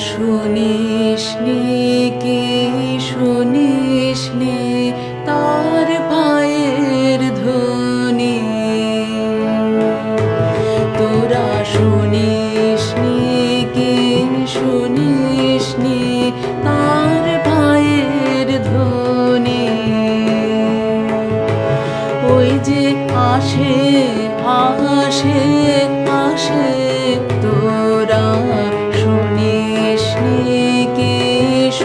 শুনিস কি শুনিস তার পায়ের ধনি তোরা শুনিস কি শুনিস তার পায়ের ধনি ওই যে আসে আসে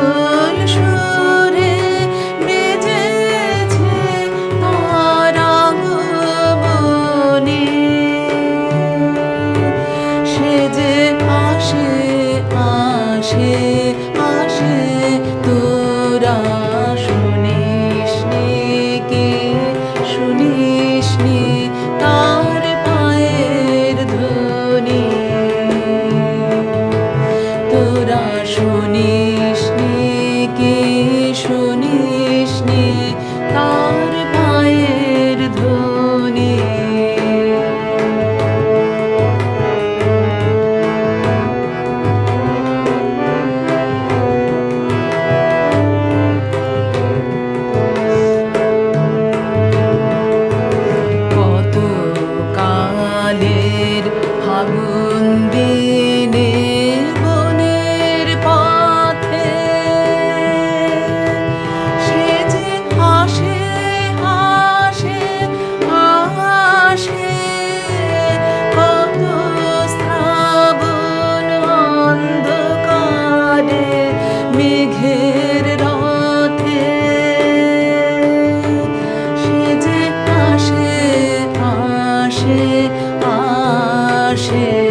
Gül Yeah.